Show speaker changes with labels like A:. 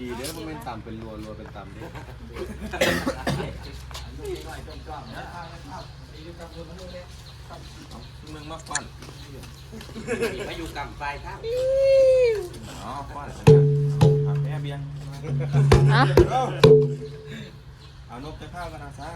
A: ดีๆเด้อมันเป็นต่ำเป็นรัวรัวเป็นต่ำเด้อ
B: มึงมาฟัน
C: มาอยู่กำไฟครับ
B: อ๋อฟันผักแม่เบียงเอานกจะข้าวกันนะซ่า